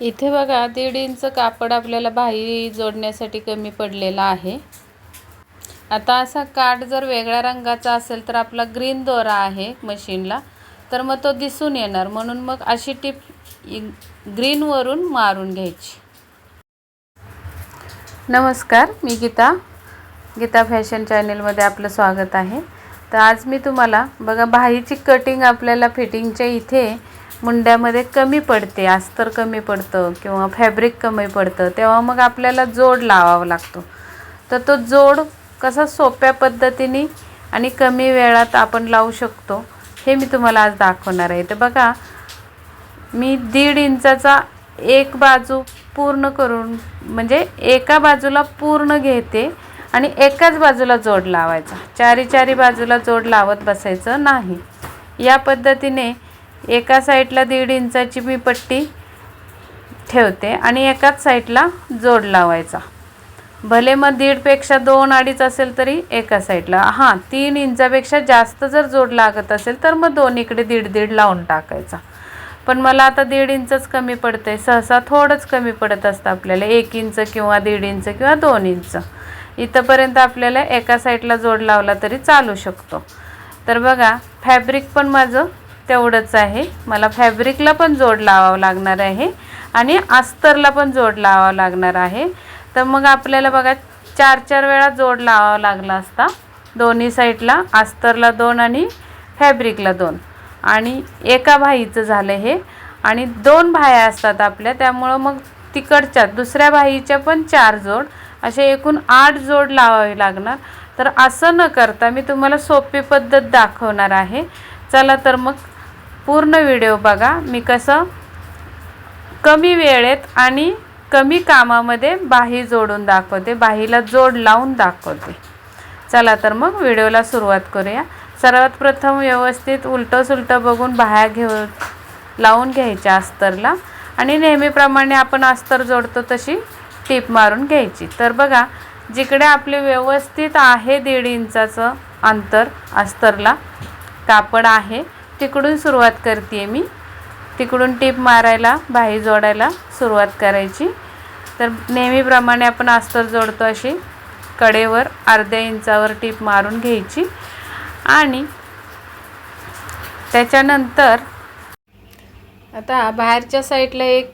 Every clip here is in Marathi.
इथे बघा दीड इंच कापड आपल्याला बाही जोडण्यासाठी कमी पडलेला आहे. आता असा काठ जर वेगळ्या रंगाचा असेल तर आपला ग्रीन दोरा आहे मशीनला तर मग तो दिसून येणार. म्हणून मग अशी टिप ग्रीनवरून मारून घ्यायची. नमस्कार मी गीता. गीता फॅशन चॅनेलमध्ये आपलं स्वागत आहे. तर आज मी तुम्हाला बघा बाहीची कटिंग आपल्याला फिटिंगच्या इथे मुंड्यामध्ये कमी पडते अस्तर कमी पडतं किंवा फॅब्रिक कमी पडतं तेव्हा मग आपल्याला जोड लावावा लागतो. तर तो जोड कसा सोप्या पद्धतीने आणि कमी वेळात आपण लावू शकतो हे मी तुम्हाला आज दाखवणार आहे. तर बघा मी दीड इंचाचा एक बाजू पूर्ण करून म्हणजे एका बाजूला पूर्ण घेते आणि एकाच बाजूला जोड लावायचा. चारी चारी बाजूला जोड लावत बसायचं नाही. या पद्धतीने एका साईडला दीड इंचाची मी पट्टी ठेवते आणि एकाच साईडला जोड लावायचा. भले मग दीडपेक्षा दोन अडीच असेल तरी एका साईडला. हां तीन इंचापेक्षा जास्त जर जोड लागत असेल तर मग दोन इकडे दीड दीड लावून टाकायचा. पण मला आता दीड इंचच कमी पडते सहसा थोडंच कमी पडत असतं आपल्याला. एक इंच किंवा दीड इंच किंवा दोन इंच. इथंपर्यंत आपल्याला एका साईडला जोड लावला तरी चालू शकतो. तर बघा फॅब्रिक पण माझं तेवढंच आहे. मला फॅब्रिकला पण जोड लावावं लागणार आहे आणि अस्तरला पण जोड लावावं लागणार आहे. तर मग आपल्याला बघा चार चार वेळा जोड लावावा लागला असता. दोन्ही साईडला अस्तरला दोन आणि फॅब्रिकला दोन. आणि एका भाईचं झालं हे. आणि दोन भाया असतात आपल्या त्यामुळं मग तिकडच्या दुसऱ्या भाईच्या पण चार जोड. असे एकूण आठ जोड लावावे लागणार. तर असं न करता मी तुम्हाला सोपी पद्धत दाखवणार आहे. चला तर मग पूर्ण व्हिडिओ बघा. मी कसं कमी वेळेत आणि कमी कामामध्ये बाही जोडून दाखवते. बाहीला जोड लावून दाखवते. चला तर मग व्हिडिओला सुरुवात करूया. सर्वात प्रथम व्यवस्थित उलटं सुलटं बघून बाह्या घेऊ लावून घ्यायच्या अस्तरला. आणि नेहमीप्रमाणे आपण अस्तर जोडतो तशी टीप मारून घ्यायची. तर बघा जिकडे आपले व्यवस्थित आहे दीड इंचाचं अंतर अस्तरला कापड आहे. तिकडून सुरुवात करते मी. तिकडून टीप मारायला बाही जोडायला सुरुवात करायची. तर नेहमीप्रमाणे आपण अस्तर जोडतो अशी कडेवर अर्ध्या इंचावर टीप मारून घ्यायची. आणि त्याच्यानंतर आता बाहेरच्या साईडला एक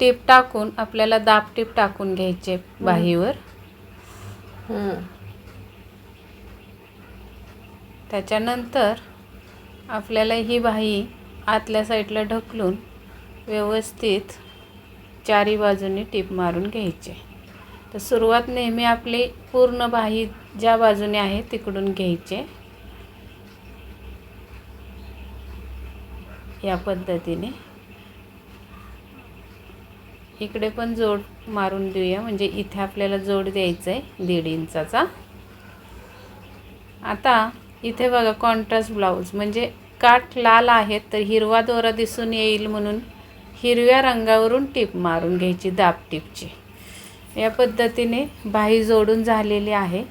टीप टाकून आपल्याला दाब टीप टाकून घ्यायचे बाहीवर. त्याच्यानंतर आपल्याला ही बाही आतल्या साईडला ढकलून व्यवस्थित चारी बाजूनी टीप मारून घ्यायचे. तर सुरुवात नेहमी आपली पूर्ण बाही ज्या बाजूने आहे तिकडून घ्यायचे. या पद्धतीने. इकडे पण जोड मारून देऊया म्हणजे इथे आपल्याला जोड द्यायचा आहे दीड इंचाचा. आता इथे बघा कॉन्ट्रास्ट ब्लाऊज म्हणजे काठ लाल आहेत तर हिरवा दोरा दिसून येईल म्हणून हिरव्या रंगावरून टीप मारून घ्यायची दाब टीपची. या पद्धतीने बाही जोडून झालेली आहे.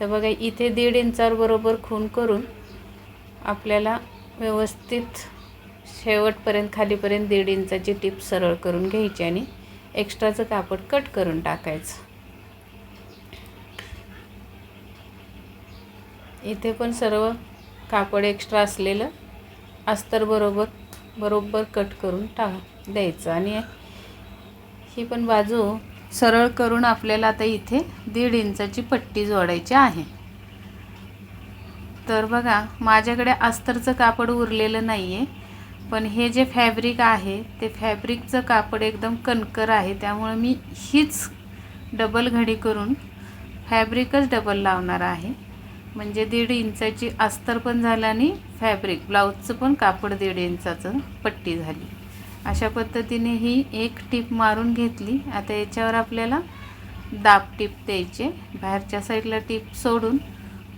तर बघा इथे दीड इंचावर बरोबर खून करून आपल्याला व्यवस्थित शेवटपर्यंत खालीपर्यंत दीड इंचाची टीप सरळ करून घ्यायची आणि एक्स्ट्राचं कापड कट करून टाकायचं. इथे पण सर्व कापड एक्स्ट्रा असलेलं अस्तर बरोबर बरोबर कट करून टाक द्यायचं. आणि ही पण बाजू सरळ करून आपल्याला आता इथे दीड इंचाची पट्टी जोडायची आहे. तर बघा माझ्याकडे अस्तरचं कापड उरलेलं नाही आहे पण हे जे फॅब्रिक आहे ते फॅब्रिकचं कापड एकदम कणकर आहे त्यामुळं मी हीच डबल घडी करून फॅब्रिकच डबल लावणार आहे. म्हणजे दीड इंचाची अस्तर पण झालं आणि फॅब्रिक ब्लाऊजचं पण कापड दीड इंचाचं पट्टी झाली. अशा पद्धतीने ही एक टीप मारून घेतली. आता याच्यावर आपल्याला दाब टीप द्यायचे बाहेरच्या साईडला टीप सोडून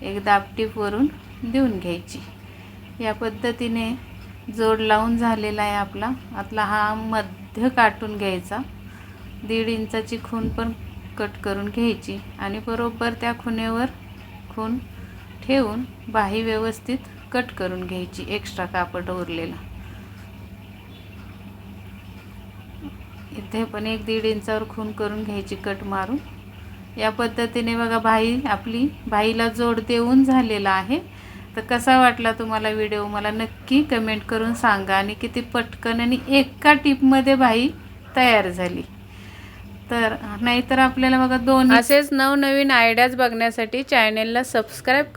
एक दाब टीपवरून देऊन घ्यायची. या पद्धतीने जोड लावून झालेला आहे आपला. आपला हा मध्य काटून घ्यायचा. दीड इंचाची खून पण कट करून घ्यायची आणि बरोबर त्या खुनेवर खून ठेवून बाही व्यवस्थित कट करून घ्यायची एक्स्ट्रा कापड उरलेला. इथे पण एक दीड इंचावर खून करून घ्यायची कट मारून. या पद्धतीने बघा भाई आपली भाईला जोड देऊन झालेला आहे. तर कसा वाटला तुम्हाला व्हिडिओ? मला नक्की कमेंट करून सांगा आणि किती पटकन आणि एका टिपमध्ये भाई तयार झाली. तर नाहीतर आपल्याला बघा दोन असेच नवनवीन आयडियाज बघण्यासाठी चॅनेलला सबस्क्राईब करू